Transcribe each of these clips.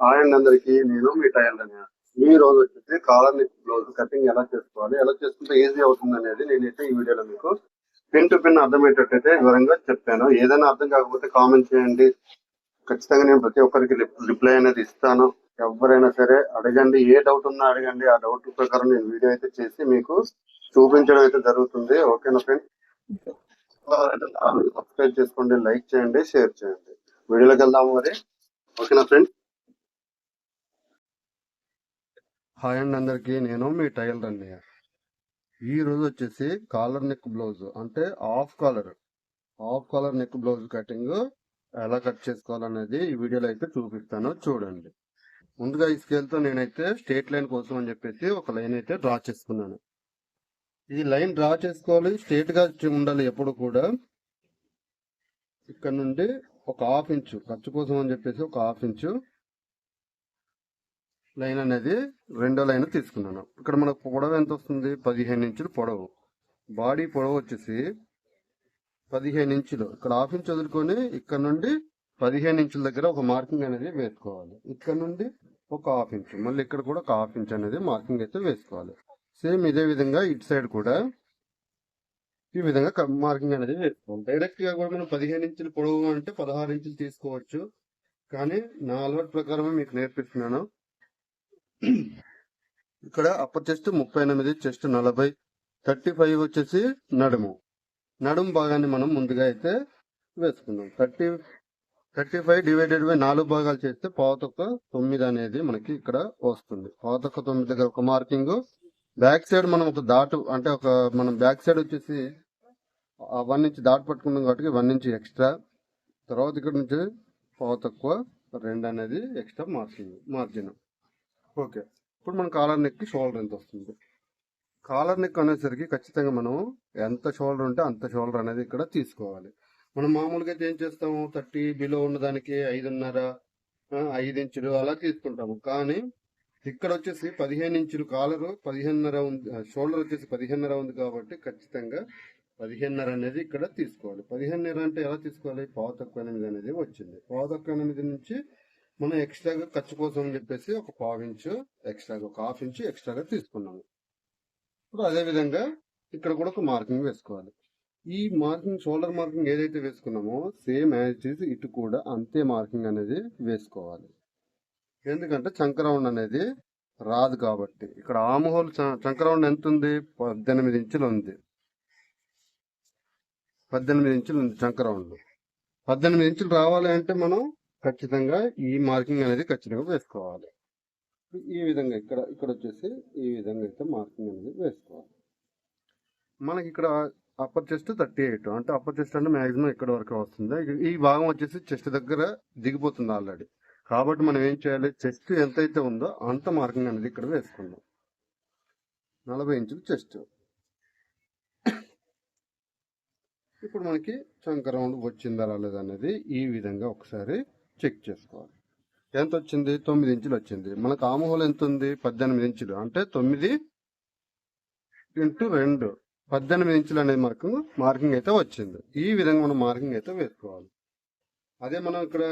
ఆయన అందరికి నేను మీ టైలర్ అని. ఈ రోజు వచ్చేసి కాలర్ నెక్ బ్లౌజ్ కటింగ్ ఎలా చేసుకోవాలి ఎలా చేసుకుంటే ఈజీ అవుతుంది అనేది నేనైతే ఈ వీడియోలో మీకు పిన్ టు పిన్ అర్థమయ్యేటట్టయితే వివరంగా చెప్పాను. ఏదైనా అర్థం కాకపోతే కామెంట్ చేయండి. ఖచ్చితంగా నేను ప్రతి ఒక్కరికి రిప్లై అనేది ఇస్తాను. ఎవరైనా సరే అడగండి ఏ డౌట్ ఉన్నా అడగండి. ఆ డౌట్ ప్రకారం నేను వీడియో అయితే చేసి మీకు చూపించడం అయితే జరుగుతుంది. ఓకేనా ఫ్రెండ్ సబ్స్క్రైబ్ చేసుకోండి లైక్ చేయండి షేర్ చేయండి. వీడియోలోకి వెళ్దాము మరి. ఓకేనా ఫ్రెండ్ హాయ్ అండి అందరికి నేను మీ టైలర్ అన్నయ్య ఈ రోజు వచ్చేసి కాలర్ నెక్ బ్లౌజ్ అంటే half collar. Half collar neck blouse cutting ఎలా కట్ చేసుకోవాలనేది ఈ వీడియోలో అయితే చూపిస్తాను చూడండి. ముందుగా ఈ నేనైతే స్ట్రేట్ లైన్ కోసం అని చెప్పేసి ఒక లైన్ అయితే డ్రా చేసుకున్నాను. ఈ లైన్ డ్రా చేసుకోవాలి స్ట్రేట్గా ఉండాలి ఎప్పుడు కూడా. ఇక్కడ నుండి ఒక హాఫ్ ఇంచు ఖర్చు కోసం అని చెప్పేసి ఒక హాఫ్ ఇంచు. లైన్ అనేది రెండో లైన్ తీసుకున్నాను. ఇక్కడ మనకు పొడవు ఎంత వస్తుంది? పదిహేను ఇంచులు పొడవు. బాడీ పొడవు వచ్చేసి పదిహేను ఇంచులు. ఇక్కడ హాఫ్ ఇంచ్ వదులుకొని ఇక్కడ నుండి పదిహేను ఇంచుల దగ్గర ఒక మార్కింగ్ అనేది వేసుకోవాలి. ఇక్కడ నుండి ఒక హాఫ్ ఇంచ్. మళ్ళీ ఇక్కడ కూడా ఒక హాఫ్ ఇంచ్ అనేది మార్కింగ్ అయితే వేసుకోవాలి. సేమ్ ఇదే విధంగా ఇటు సైడ్ కూడా ఈ విధంగా మార్కింగ్ అనేది వేసుకోవాలి. డైరెక్ట్గా కూడా మనం పదిహేను ఇంచులు పొడవు అంటే పదహారు ఇంచులు తీసుకోవచ్చు. కానీ నా అలవాటు ప్రకారమే మీకు నేర్పిస్తున్నాను. ఇక్కడ అప్పర్ చెస్ట్ ముప్పై ఎనిమిది చెస్ట్ నలభై థర్టీ ఫైవ్ వచ్చేసి నడుము. నడుము భాగాన్ని మనం ముందుగా అయితే వేసుకుందాం. Thirty thirty five divided by నాలుగు భాగాలు చేస్తే పావుతొక్క తొమ్మిది అనేది మనకి ఇక్కడ వస్తుంది. పావుతొక్క తొమ్మిది దగ్గర ఒక మార్కింగ్. బ్యాక్ సైడ్ మనం ఒక దాటు అంటే ఒక మనం బ్యాక్ సైడ్ వచ్చేసి వన్ ఇంచ్ దాటు పట్టుకున్నాం కాబట్టి వన్ ఇంచ్ ఎక్స్ట్రా. తర్వాత ఇక్కడ నుంచి పావు తక్కువ రెండు అనేది ఎక్స్ట్రా మార్కింగ్ మార్జిన్. ఓకే. ఇప్పుడు మన కాలర్ నెక్కి షోల్డర్ ఎంత వస్తుంది? కాలర్ నెక్ అనేసరికి ఖచ్చితంగా మనం ఎంత షోల్డర్ ఉంటే అంత షోల్డర్ అనేది ఇక్కడ తీసుకోవాలి. మనం మామూలుగా అయితే ఏం చేస్తాము? థర్టీ బిలో ఉన్నదానికి ఐదున్నర ఐదు ఇంచులు అలా తీసుకుంటాము. కానీ ఇక్కడ వచ్చేసి పదిహేను ఇంచులు కాలరు పదిహేనున్నర ఉంది షోల్డర్ వచ్చేసి పదిహేనున్నర ఉంది కాబట్టి ఖచ్చితంగా పదిహేనున్నర అనేది ఇక్కడ తీసుకోవాలి. పదిహేనున్నర అంటే ఎలా తీసుకోవాలి? పావు తక్కువ ఎనిమిది అనేది వచ్చింది. పావు తక్కువ ఎనిమిది నుంచి మనం ఎక్స్ట్రాగా ఖర్చు కోసం అని చెప్పేసి ఒక పావు ఇంచు ఎక్స్ట్రాగా ఒక హాఫ్ ఇంచు ఎక్స్ట్రాగా తీసుకున్నాము. ఇప్పుడు అదే విధంగా ఇక్కడ కూడా ఒక మార్కింగ్ వేసుకోవాలి. ఈ మార్కింగ్ షోల్డర్ మార్కింగ్ ఏదైతే వేసుకున్నామో సేమ్ యాజ్ ఇట్ ఇటు కూడా అంతే మార్కింగ్ అనేది వేసుకోవాలి. ఎందుకంటే చంకరౌండ్ అనేది రాదు కాబట్టి. ఇక్కడ ఆమ్ హోల్ చంకరౌండ్ ఎంత ఉంది పద్దెనిమిది ఇంచులు ఉంది. పద్దెనిమిది ఇంచులు ఉంది చంకరౌండ్ పద్దెనిమిది ఇంచులు రావాలి అంటే మనం ఖచ్చితంగా ఈ మార్కింగ్ అనేది ఖచ్చితంగా వేసుకోవాలి. ఈ విధంగా ఇక్కడ ఇక్కడ వచ్చేసి ఈ విధంగా అయితే మార్కింగ్ అనేది వేసుకోవాలి. మనకి ఇక్కడ అప్పర్ చెస్ట్ థర్టీ ఎయిట్ అంటే అప్పర్ చెస్ట్ అంటే మాక్సిమం ఇక్కడ వరకు వస్తుంది. ఈ భాగం వచ్చేసి చెస్ట్ దగ్గర దిగిపోతుంది ఆల్రెడీ కాబట్టి మనం ఏం చేయాలి? చెస్ట్ ఎంతైతే ఉందో అంత మార్కింగ్ అనేది ఇక్కడ వేసుకుందాం. నలభై ఇంచులు చెస్ట్ ఇప్పుడు మనకి చంక రౌండ్ వచ్చిందా రాలేదు అనేది ఈ విధంగా ఒకసారి చెక్ చేసుకోవాలి. ఎంత వచ్చింది తొమ్మిది ఇంచులు వచ్చింది. మనకు ఆమోహలు ఎంత ఉంది పద్దెనిమిది ఇంచులు. అంటే తొమ్మిది ఇంటూ రెండు. పద్దెనిమిది ఇంచులు అనేది మనకు మార్కింగ్ అయితే వచ్చింది. ఈ విధంగా మనం మార్కింగ్ అయితే వేసుకోవాలి. అదే మనం ఇక్కడ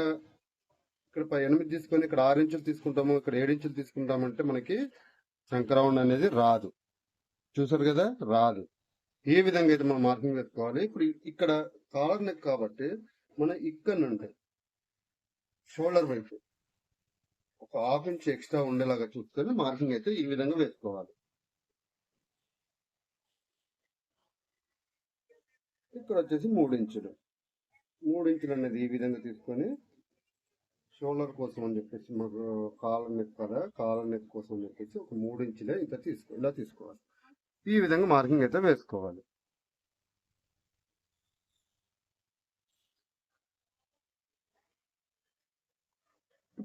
ఇక్కడ ఎనిమిది తీసుకొని ఇక్కడ ఆరు ఇంచులు తీసుకుంటాము ఇక్కడ ఏడు ఇంచులు తీసుకుంటామంటే మనకి శంకరౌండ్ అనేది రాదు. చూసారు కదా? రాదు. ఈ విధంగా అయితే మనం మార్కింగ్ వేసుకోవాలి. ఇప్పుడు ఇక్కడ కాలర్ నెక్ కాబట్టి మనం ఇక్కడ నుండి షోల్డర్ వైపు. ఒక హాఫ్ ఇంచ్ ఎక్స్ట్రా ఉండేలాగా చూసుకొని మార్కింగ్ అయితే ఈ విధంగా వేసుకోవాలి. ఇక్కడ వచ్చేసి మూడు ఇంచులు. మూడు ఇంచులు అనేది ఈ విధంగా తీసుకొని షోల్డర్ కోసం అని చెప్పేసి మాకు కాలం నెక్ కదా కాలర్ నెక్ కోసం అని చెప్పేసి ఒక మూడు ఇంచులే ఇంత తీసుకో ఇలా తీసుకోవాలి. ఈ విధంగా మార్కింగ్ అయితే వేసుకోవాలి.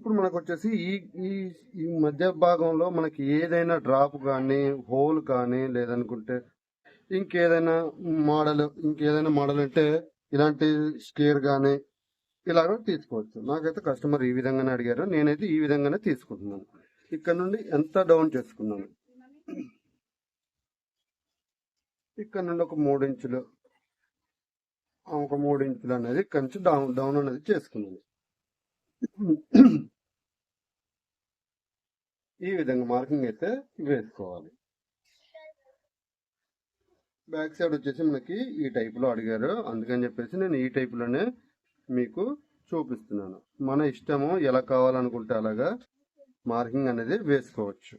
ఇప్పుడు మనకు వచ్చేసి ఈ ఈ ఈ మధ్య భాగంలో మనకి ఏదైనా డ్రాప్ కానీ హోల్ కానీ లేదనుకుంటే ఇంకేదైనా మోడల్ ఇంకేదైనా మోడల్ అంటే ఇలాంటి స్కేర్ కానీ ఇలాగ తీసుకోవచ్చు. నాకైతే కస్టమర్ ఈ విధంగానే అడిగారు. నేనైతే ఈ విధంగానే తీసుకుంటున్నాను. ఇక్కడ నుండి ఎంత డౌన్ చేసుకున్నాను? ఇక్కడ నుండి ఒక మూడు ఇంచులు. ఒక మూడు ఇంచులు అనేది ఇక్కడ నుంచి డౌన్ డౌన్ అనేది చేసుకున్నాను. ఈ విధంగా మార్కింగ్ అయితే వేసుకోవాలి. బ్యాక్ సైడ్ వచ్చేసి మనకి ఈ టైప్లో అడిగారు. అందుకని చెప్పేసి నేను ఈ టైప్లోనే మీకు చూపిస్తున్నాను. మన ఇష్టము ఎలా కావాలనుకుంటే అలాగా మార్కింగ్ అనేది వేసుకోవచ్చు.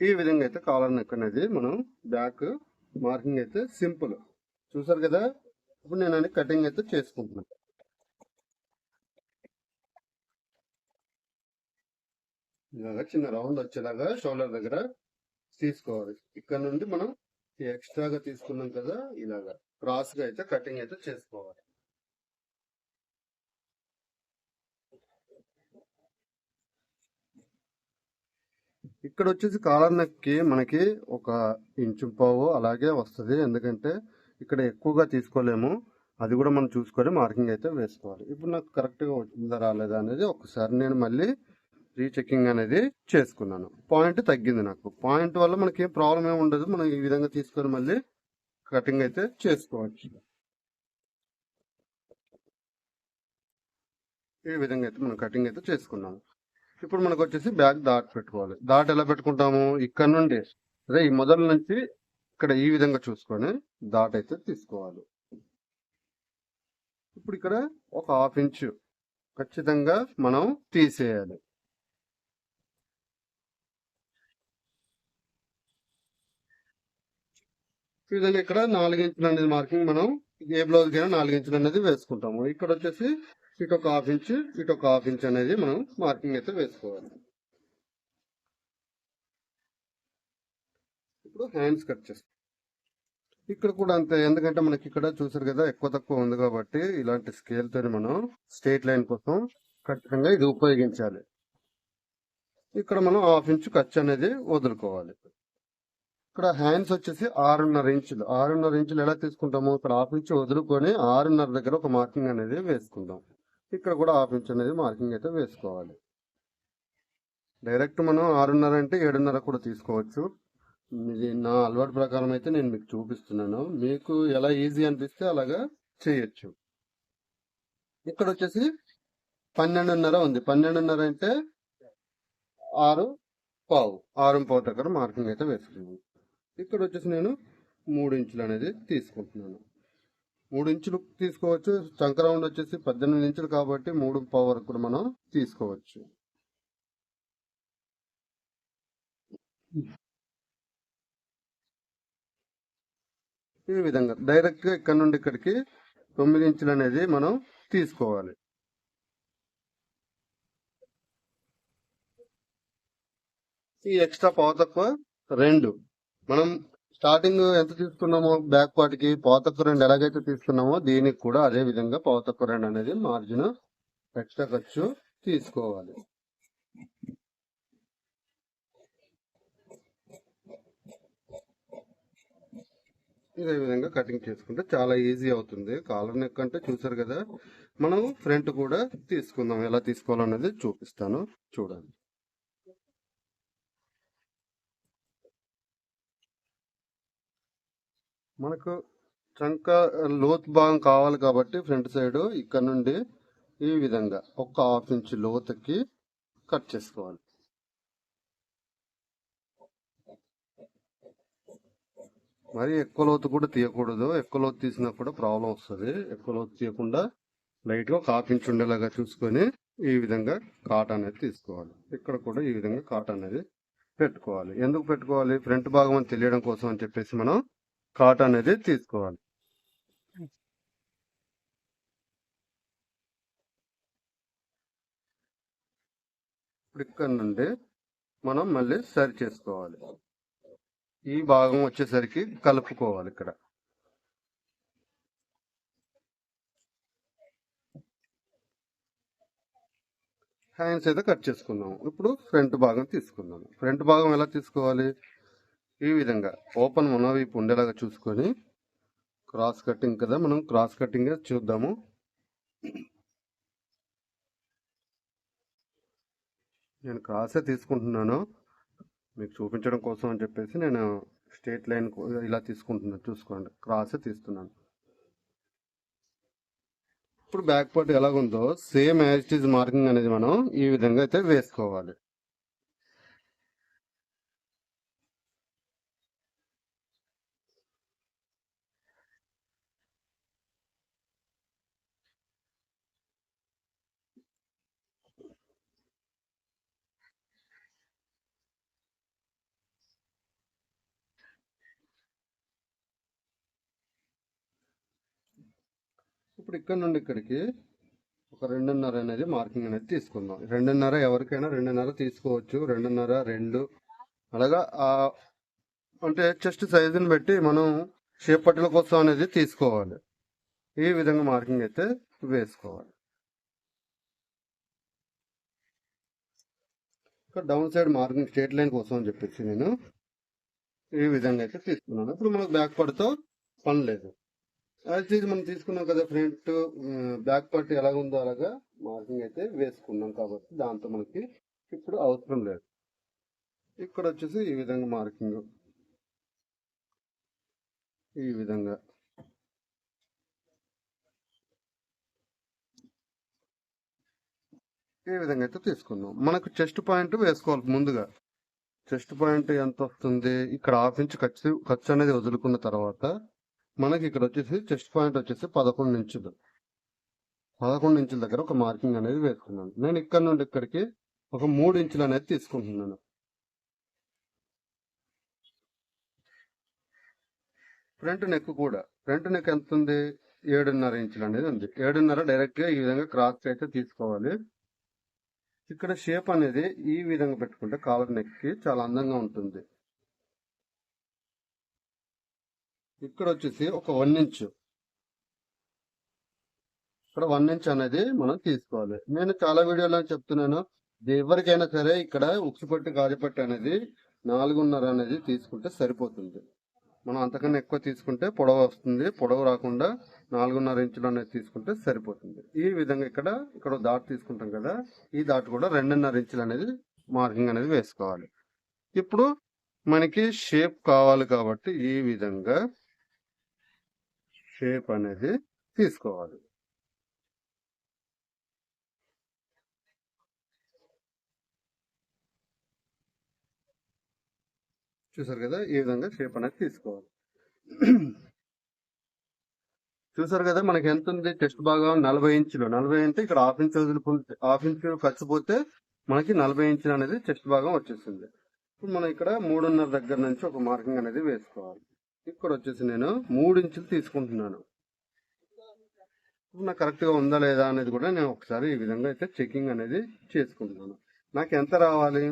ఈ విధంగా అయితే కాలర్ నెక్ అనేది మనం బ్యాక్ మార్కింగ్ అయితే సింపుల్ చూసారు కదా? ఇప్పుడు నేను అనేది కటింగ్ అయితే చేసుకుంటున్నాను. ఇలాగా చిన్న రౌండ్ వచ్చేలాగా షోల్డర్ దగ్గర తీసుకోవాలి. ఇక్కడ నుండి మనం ఎక్స్ట్రాగా తీసుకున్నాం కదా? ఇలాగా క్రాస్గా అయితే కటింగ్ అయితే చేసుకోవాలి. ఇక్కడ వచ్చేసి కాలర్ నెక్కి మనకి ఒక ఇంచు పావు అలాగే వస్తుంది. ఎందుకంటే ఇక్కడ ఎక్కువగా తీసుకోలేము. అది కూడా మనం చూసుకొని మార్కింగ్ అయితే వేసుకోవాలి. ఇప్పుడు నాకు కరెక్ట్గా వచ్చిందా రాలేదా అనేది ఒకసారి నేను మళ్ళీ రీచెకింగ్ అనేది చేసుకున్నాను. పాయింట్ తగ్గింది నాకు. పాయింట్ వల్ల మనకి ఏం ప్రాబ్లం ఏమి ఉండదు. మనం ఈ విధంగా తీసుకొని మళ్ళీ కటింగ్ అయితే చేసుకోవచ్చు. ఈ విధంగా అయితే మనం కటింగ్ అయితే చేసుకున్నాము. ఇప్పుడు మనకు వచ్చేసి బ్యాక్ దాట్ పెట్టుకోవాలి. దాట్ ఎలా పెట్టుకుంటాము? ఇక్కడ నుండి అదే ఈ మొదల నుంచి ఇక్కడ ఈ విధంగా చూసుకొని దాట్ అయితే తీసుకోవాలి. ఇప్పుడు ఇక్కడ ఒక హాఫ్ ఇంచు ఖచ్చితంగా మనం తీసేయాలి. ఈ విధంగా ఇక్కడ నాలుగించులు అనేది మార్కింగ్ మనం ఏ బ్లౌజ్ కైనా నాలుగించులు అనేది వేసుకుంటాము. ఇక్కడ వచ్చేసి ఇటు ఒక హాఫ్ ఇంచ్ ఇటు ఒక హాఫ్ ఇంచ్ అనేది మనం మార్కింగ్ అయితే వేసుకోవాలి. ఇప్పుడు హ్యాండ్స్ కట్ చేస్తాం. ఇక్కడ కూడా అంతే ఎందుకంటే మనకి ఇక్కడ చూసారు కదా ఎక్కువ తక్కువ ఉంది కాబట్టి ఇలాంటి స్కేల్తో మనం స్ట్రేట్ లైన్ కోసం ఖచ్చితంగా ఇది ఉపయోగించాలి. ఇక్కడ మనం హాఫ్ ఇంచ్ ఖర్చు అనేది వదులుకోవాలి. ఇక్కడ హ్యాండ్స్ వచ్చేసి ఆరున్నర ఇంచులు. ఆరున్నర ఇంచులు ఎలా తీసుకుంటాము ఇక్కడ హాఫ్ ఇంచ్ వదులుకొని ఆరున్నర దగ్గర ఒక మార్కింగ్ అనేది వేసుకుందాం. ఇక్కడ కూడా హాఫ్ ఇంచ్ అనేది మార్కింగ్ అయితే వేసుకోవాలి. డైరెక్ట్ మనం ఆరున్నర అంటే ఏడున్నర కూడా తీసుకోవచ్చు. ఇది నా అలవాటు ప్రకారం అయితే నేను మీకు చూపిస్తున్నాను. మీకు ఎలా ఈజీ అనిపిస్తే అలాగా చేయొచ్చు. ఇక్కడ వచ్చేసి పన్నెండున్నర ఉంది. పన్నెండున్నర అంటే ఆరు పావు. ఆరు పావు దగ్గర మార్కింగ్ అయితే వేసుకున్నాను ఇక్కడ వచ్చేసి నేను మూడు ఇంచులు అనేది తీసుకుంటున్నాను. మూడు ఇంచులు తీసుకోవచ్చు చంక రౌండ్ వచ్చేసి పద్దెనిమిది ఇంచులు కాబట్టి మూడు పావు వరకు కూడా మనం తీసుకోవచ్చు. ఈ విధంగా డైరెక్ట్గా ఇక్కడ నుండి ఇక్కడికి తొమ్మిది ఇంచులు అనేది మనం తీసుకోవాలి. ఈ ఎక్స్ట్రా పావు తక్కువ రెండు. మనం స్టార్టింగ్ ఎంత తీసుకున్నామో బ్యాక్ పార్ట్కి పావు రెండు ఎలాగైతే తీసుకున్నామో దీనికి కూడా అదే విధంగా పావు రెండు అనేది మార్జిన్ ఎక్స్ట్రా ఖర్చు తీసుకోవాలి. ఇదే విధంగా కటింగ్ చేసుకుంటే చాలా ఈజీ అవుతుంది. కాలర్ నెక్ అంటే చూసారు కదా మనం ఫ్రంట్ కూడా తీసుకుందాం. ఎలా తీసుకోవాలనేది చూపిస్తాను. చూడండి. మనకు ట్రంక్ లోతు భాగం కావాలి కాబట్టి ఫ్రంట్ సైడ్ ఇక్కడ నుండి ఈ విధంగా ఒక హాఫ్ ఇంచ్ లోతుకి కట్ చేసుకోవాలి. మరి ఎక్కువ లోతు కూడా తీయకూడదు. ఎక్కువ లోతు తీసినా కూడా ప్రాబ్లం వస్తుంది. ఎక్కువ లోతు తీయకుండా లైట్గా ఒక హాఫ్ ఇంచ్ ఉండేలాగా చూసుకొని ఈ విధంగా కాట్ అనేది తీసుకోవాలి. ఇక్కడ కూడా ఈ విధంగా కాట్ అనేది పెట్టుకోవాలి. ఎందుకు పెట్టుకోవాలి? ఫ్రంట్ భాగం అని తెలియడం కోసం అని చెప్పేసి మనం కాట్ అనేది తీసుకోవాలి. ఇప్పుడు ఇక్కడ నుండి మనం మళ్ళీ సరి చేసుకోవాలి. ఈ భాగం వచ్చేసరికి కలుపుకోవాలి ఇక్కడ. హ్యాండ్స్ అయితే కట్ చేసుకున్నాము. ఇప్పుడు ఫ్రంట్ భాగం తీసుకుందాము. ఫ్రంట్ భాగం ఎలా తీసుకోవాలి? ఈ విధంగా ఓపెన్ మనవైపు ఉండేలాగా చూసుకొని క్రాస్ కటింగ్ కదా మనం క్రాస్ కటింగ్ చూద్దాము. నేను క్రాసే తీసుకుంటున్నాను. మీకు చూపించడం కోసం అని చెప్పేసి నేను స్ట్రేట్ లైన్ ఇలా తీసుకుంటున్నాను చూసుకోండి క్రాసే తీస్తున్నాను. ఇప్పుడు బ్యాక్ పార్ట్ ఎలాగుందో same as it is marking అనేది మనం ఈ విధంగా అయితే వేసుకోవాలి. ఇప్పుడు ఇక్కడ నుండి ఇక్కడికి ఒక రెండున్నర అనేది మార్కింగ్ అనేది తీసుకుందాం. రెండున్నర ఎవరికైనా రెండున్నర తీసుకోవచ్చు. రెండున్నర రెండు. అలాగా ఆ అంటే చెస్ట్ సైజుని బట్టి మనం షేప్ పట్టుల కోసం అనేది తీసుకోవాలి. ఈ విధంగా మార్కింగ్ అయితే వేసుకోవాలి. ఇక్కడ down side marking straight line కోసం అని చెప్పేసి నేను ఈ విధంగా అయితే తీసుకున్నాను. ఇప్పుడు మనకు బ్యాక్ పడితో పని లేదు. యాజ్ ఇది మనం తీసుకున్నాం కదా ఫ్రంట్ బ్యాక్ పార్ట్ ఎలా ఉందో అలాగా మార్కింగ్ అయితే వేసుకున్నాం కాబట్టి దాంతో మనకి ఇప్పుడు అవసరం లేదు. ఇక్కడ వచ్చేసి ఈ విధంగా మార్కింగ్. ఈ విధంగా. ఈ విధంగా అయితే తీసుకున్నాం. మనకు చెస్ట్ పాయింట్ వేసుకోవాలి ముందుగా. చెస్ట్ పాయింట్ ఎంత వస్తుంది? ఇక్కడ హాఫ్ ఇంచ్ ఖర్చు ఖర్చు అనేది వదులుకున్న తర్వాత మనకి ఇక్కడ వచ్చేసి చెస్ట్ పాయింట్ వచ్చేసి పదకొండు ఇంచులు. పదకొండు ఇంచుల దగ్గర ఒక మార్కింగ్ అనేది వేసుకున్నాను. నేను ఇక్కడ నుండి ఇక్కడికి ఒక మూడు ఇంచులు అనేది తీసుకుంటున్నాను. ఫ్రంట్ నెక్ కూడా. ఫ్రంట్ నెక్ ఎంత ఉంది ఏడున్నర ఇంచులు అనేది ఉంది. ఏడున్నర డైరెక్ట్గా ఈ విధంగా క్రాస్ అయితే తీసుకోవాలి. ఇక్కడ షేప్ అనేది ఈ విధంగా పెట్టుకుంటే కాలర్ నెక్కి చాలా అందంగా ఉంటుంది. ఇక్కడ వచ్చేసి ఒక వన్ ఇంచ్. ఇక్కడ వన్ ఇంచ్ అనేది మనం తీసుకోవాలి. నేను చాలా వీడియోలో చెప్తున్నాను. ఎవరికైనా సరే ఇక్కడ ఉక్సుపట్టి గాజుపట్టి అనేది నాలుగున్నర అనేది తీసుకుంటే సరిపోతుంది. మనం అంతకన్నా ఎక్కువ తీసుకుంటే పొడవు వస్తుంది. పొడవు రాకుండా నాలుగున్నర ఇంచులు అనేది తీసుకుంటే సరిపోతుంది. ఈ విధంగా ఇక్కడ ఇక్కడ దాటు తీసుకుంటాం కదా ఈ దాటు కూడా రెండున్నర ఇంచులు అనేది మార్కింగ్ అనేది వేసుకోవాలి. ఇప్పుడు మనకి షేప్ కావాలి కాబట్టి ఈ విధంగా షేప్ అనేది తీసుకోవాలి. చూసారు కదా? ఈ విధంగా షేప్ అనేది తీసుకోవాలి. చూసారు కదా? మనకి ఎంత ఉంది? టెస్ట్ భాగం నలభై ఇంచులు. నలభై అంటే ఇక్కడ హాఫ్ ఇంచ్ వదులుకుంటే హాఫ్ ఇంచ్ ఖర్చుపోతే మనకి నలభై ఇంచులు అనేది చెస్ట్ భాగం వచ్చేసింది. ఇప్పుడు మనం ఇక్కడ మూడున్నర దగ్గర నుంచి ఒక మార్కింగ్ అనేది వేసుకోవాలి. ఇక్కడ వచ్చేసి నేను మూడు ఇంచులు తీసుకుంటున్నాను. నాకు కరెక్ట్గా ఉందా లేదా అనేది కూడా నేను ఒకసారి ఈ విధంగా అయితే చెకింగ్ అనేది చేసుకుంటున్నాను. నాకు ఎంత రావాలి?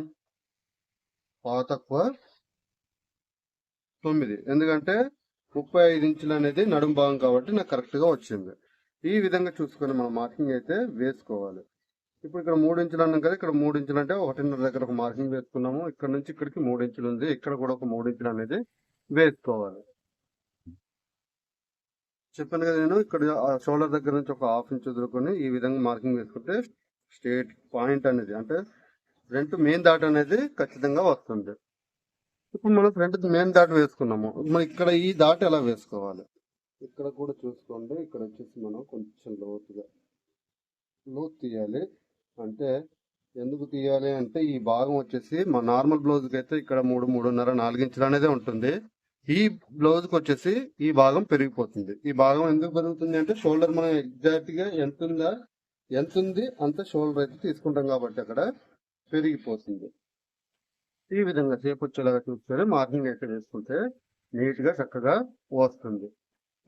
పావు తక్కువ? తొమ్మిది. ఎందుకంటే ముప్పై ఐదు ఇంచులు అనేది నడుము భాగం కాబట్టి నాకు కరెక్ట్గా వచ్చింది. ఈ విధంగా చూసుకొని మనం మార్కింగ్ అయితే వేసుకోవాలి. ఇప్పుడు ఇక్కడ మూడు ఇంచులు అన్నాం కదా ఇక్కడ మూడు ఇంచులు అంటే ఒకటిన్నర దగ్గర ఒక మార్కింగ్ వేసుకున్నాము. ఇక్కడ నుంచి ఇక్కడికి మూడు ఇంచులు ఉంది. ఇక్కడ కూడా ఒక మూడు ఇంచులు అనేది వేసుకోవాలి. చెప్పాను కదా నేను ఇక్కడ షోల్డర్ దగ్గర నుంచి ఒక హాఫ్ ఇంచ్ వదులుకొని ఈ విధంగా మార్కింగ్ వేసుకుంటే స్ట్రేట్ పాయింట్ అనేది అంటే ఫ్రంట్ మెయిన్ దాట్ అనేది ఖచ్చితంగా వస్తుంది. ఇప్పుడు మనం ఫ్రంట్ మెయిన్ దాట్ వేసుకున్నాము. మనం ఇక్కడ ఈ దాట్ ఎలా వేసుకోవాలి? ఇక్కడ కూడా చూసుకోండి. ఇక్కడ వచ్చేసి మనం కొంచెం లోతుగా లోతు తీయాలి. అంటే ఎందుకు తీయాలి అంటే ఈ భాగం వచ్చేసి మా నార్మల్ బ్లౌజ్కి అయితే ఇక్కడ మూడు మూడున్నర నాలుగు ఇంచులు అనేది ఉంటుంది. ఈ బ్లౌజ్కి వచ్చేసి ఈ భాగం పెరిగిపోతుంది. ఈ భాగం ఎందుకు పెరుగుతుంది అంటే షోల్డర్ మనం ఎగ్జాక్ట్గా ఎంత ఉందా ఎంత ఉంది అంత షోల్డర్ అయితే తీసుకుంటాం కాబట్టి అక్కడ పెరిగిపోతుంది. ఈ విధంగా సేపు వచ్చేలాగా చూసుకొని మార్కింగ్ అయితే వేసుకుంటే నీట్గా చక్కగా వస్తుంది.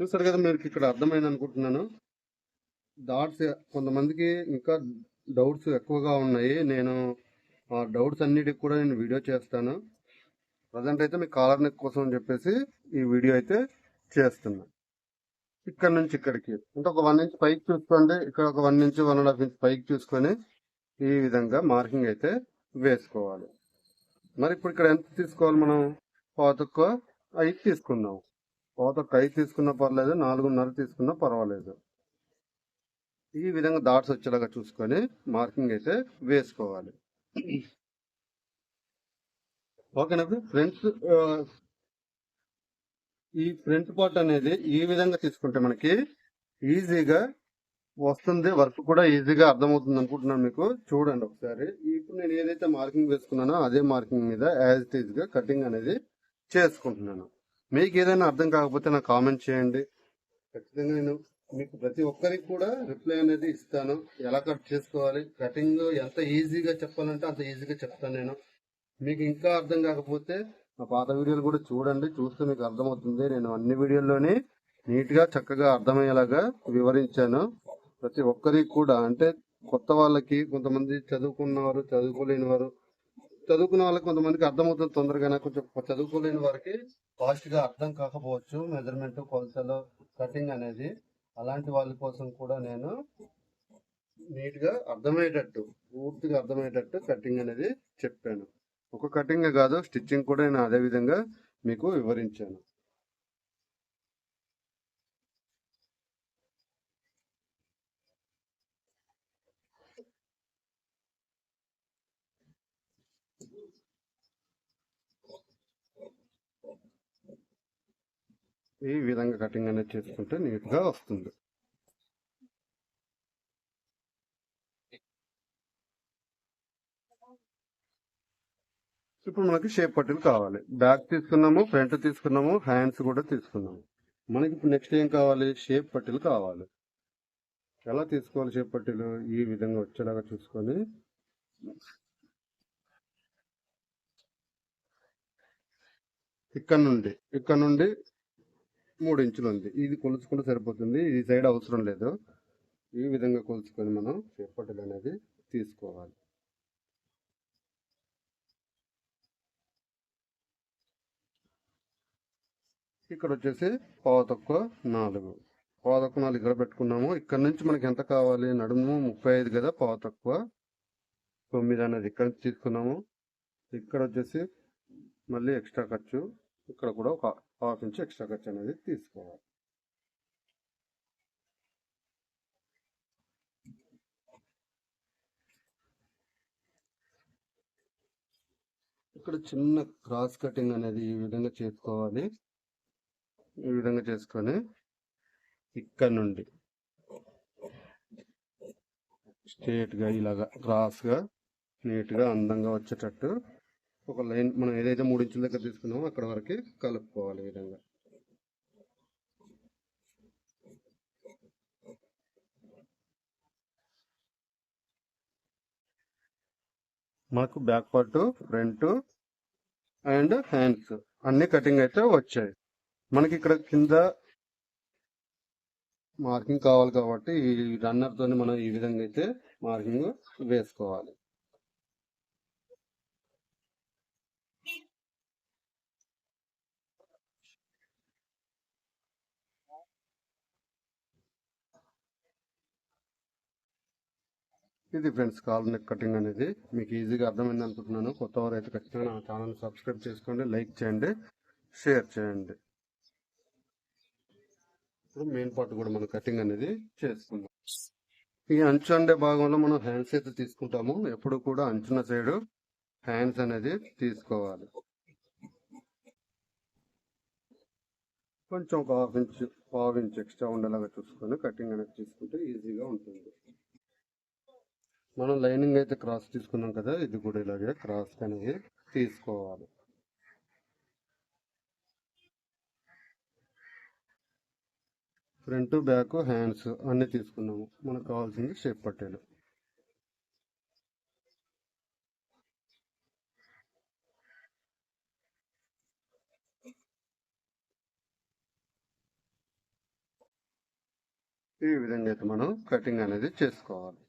చూసారు కదా మీకు ఇక్కడ అర్థమైంది అనుకుంటున్నాను. డాట్స్ కొంతమందికి ఇంకా డౌట్స్ ఎక్కువగా ఉన్నాయి. నేను ఆ డౌట్స్ అన్నిటికి కూడా నేను వీడియో చేస్తాను. ప్రజెంట్ అయితే మీ కాలర్ నెక్ కోసం అని చెప్పేసి ఈ వీడియో అయితే చేస్తున్నా. ఇక్కడ నుంచి ఇక్కడికి. అంటే ఒక వన్ ఇంచ్ పైకి చూసుకోండి. ఇక్కడ ఒక one inch one and half inch పైకి చూసుకొని ఈ విధంగా మార్కింగ్ అయితే వేసుకోవాలి. మరి ఇప్పుడు ఇక్కడ ఎంత తీసుకోవాలి మనం? పాతొక్క ఐదు తీసుకుందాం పాతొక్క ఐదు తీసుకున్నా పర్లేదు నాలుగున్నర తీసుకున్నా పర్వాలేదు. ఈ విధంగా డాట్స్ వచ్చేలాగా చూసుకొని మార్కింగ్ అయితే వేసుకోవాలి. ఓకేనా ఫ్రెండ్స్ ఈ ఫ్రంట్ పార్ట్ అనేది ఈ విధంగా తీసుకుంటే మనకి ఈజీగా వస్తుంది. వర్క్ కూడా ఈజీగా అర్థమవుతుంది అనుకుంటున్నాను మీకు. చూడండి ఒకసారి. ఇప్పుడు నేను ఏదైతే మార్కింగ్ వేసుకున్నానో అదే మార్కింగ్ మీద యాజ్ ఇట్ ఈజ్గా కటింగ్ అనేది చేసుకుంటున్నాను. మీకు ఏదైనా అర్థం కాకపోతే నాకు కామెంట్ చేయండి. ఖచ్చితంగా నేను మీకు ప్రతి ఒక్కరికి కూడా రిప్లై అనేది ఇస్తాను. ఎలా కట్ చేసుకోవాలి? కటింగ్ ఎంత ఈజీగా చెప్పాలంటే అంత ఈజీగా చెప్తాను నేను. మీకు ఇంకా అర్థం కాకపోతే నా పాత వీడియోలు కూడా చూడండి చూస్తే మీకు అర్థమవుతుంది. నేను అన్ని వీడియోల్లోని నీట్గా చక్కగా అర్థమయ్యేలాగా వివరించాను. ప్రతి ఒక్కరికి కూడా అంటే కొత్త వాళ్ళకి కొంతమంది చదువుకున్నవారు చదువుకోలేని వారు చదువుకున్న వాళ్ళకి కొంతమందికి అర్థమవుతుంది తొందరగానే. కొంచెం చదువుకోలేని వారికి ఫాస్ట్గా అర్థం కాకపోవచ్చు. మెజర్మెంట్ కొలతలు కటింగ్ అనేది అలాంటి వాళ్ళ కోసం కూడా నేను నీట్గా అర్థమయ్యేటట్టు పూర్తిగా అర్థమయ్యేటట్టు కటింగ్ అనేది చెప్పాను. ఒక కటింగ్ కాదు స్టిచ్చింగ్ కూడా నేను అదే విధంగా మీకు వివరించాను. ఈ విధంగా కటింగ్ అనేది చేసుకుంటే నీట్గా వస్తుంది. ఇప్పుడు మనకి షేప్ పట్టీలు కావాలి. బ్యాక్ తీసుకున్నాము ఫ్రంట్ తీసుకున్నాము హ్యాండ్స్ కూడా తీసుకున్నాము. మనకి ఇప్పుడు నెక్స్ట్ ఏం కావాలి? షేప్ పట్టీలు కావాలి. ఎలా తీసుకోవాలి షేప్ పట్టీలు ఈ విధంగా వచ్చేలాగా చూసుకొని. ఇక్కడ నుండి ఇక్కడ నుండి మూడు ఇంచులు ఉంది. ఇది కొలుచుకుంటే సరిపోతుంది. ఈ సైడ్ అవసరం లేదు. ఈ విధంగా కొలుచుకొని మనం షేప్ పట్టీలు అనేది తీసుకోవాలి. ఇక్కడ వచ్చేసి పావు తక్కువ నాలుగు. పావు తక్కువ నాలుగు ఇక్కడ పెట్టుకున్నాము. ఇక్కడ నుంచి మనకి ఎంత కావాలి? నడుము ముప్పై ఐదు కదా పావు తక్కువ తొమ్మిది అనేది ఇక్కడ నుంచి తీసుకున్నాము. ఇక్కడ వచ్చేసి మళ్ళీ ఎక్స్ట్రా ఖర్చు. ఇక్కడ కూడా ఒక హాఫ్ ఇంచ్ ఎక్స్ట్రా ఖర్చు అనేది తీసుకోవాలి. ఇక్కడ చిన్న క్రాస్ కటింగ్ అనేది ఈ విధంగా చేసుకోవాలి. ఈ విధంగా చేసుకొని ఇక్కడ నుండి స్ట్రేట్గా ఇలాగా క్రాస్గా నీట్గా అందంగా వచ్చేటట్టు ఒక లైన్ మనం ఏదైతే మూడు ఇంచుల దగ్గర తీసుకున్నామో అక్కడ వరకు కలుపుకోవాలి ఈ విధంగా. మనకు back part front and hands అన్ని కటింగ్ అయితే వచ్చాయి. మనకి ఇక్కడ కింద మార్కింగ్ కావాలి కాబట్టి ఈ రన్నర్ తోని మనం ఈ విధంగా అయితే మార్కింగ్ వేసుకోవాలి. ఇది ఫ్రెండ్స్ కాల్ నెక్ కటింగ్ అనేది. మీకు ఈజీగా అర్థమైంది అనుకుంటున్నాను. కొత్త వారు అయితే ఖచ్చితంగా నా ఛానల్ సబ్స్క్రైబ్ చేసుకోండి లైక్ చేయండి షేర్ చేయండి. ఇప్పుడు మెయిన్ పార్ట్ కూడా మనం కటింగ్ అనేది చేసుకుందాం. ఈ అంచు అండే భాగంలో మనం హ్యాండ్స్ అయితే తీసుకుంటాము. ఎప్పుడు కూడా అంచున సైడ్ హ్యాండ్స్ అనేది తీసుకోవాలి. కొంచెం ఒక half inch half inch extra ఉండేలాగా చూసుకొని కటింగ్ అనేది తీసుకుంటే ఈజీగా ఉంటుంది. మనం లైనింగ్ అయితే క్రాస్ తీసుకున్నాం కదా ఇది కూడా ఇలాగే క్రాస్ అనేది తీసుకోవాలి. ఫ్రంట్ బ్యాక్ హ్యాండ్స్ అన్ని తీసుకున్నాము. మనకు కావాల్సింది షేప్ పట్టేలు. ఈ విధంగా అయితే మనం కటింగ్ అనేది చేసుకోవాలి.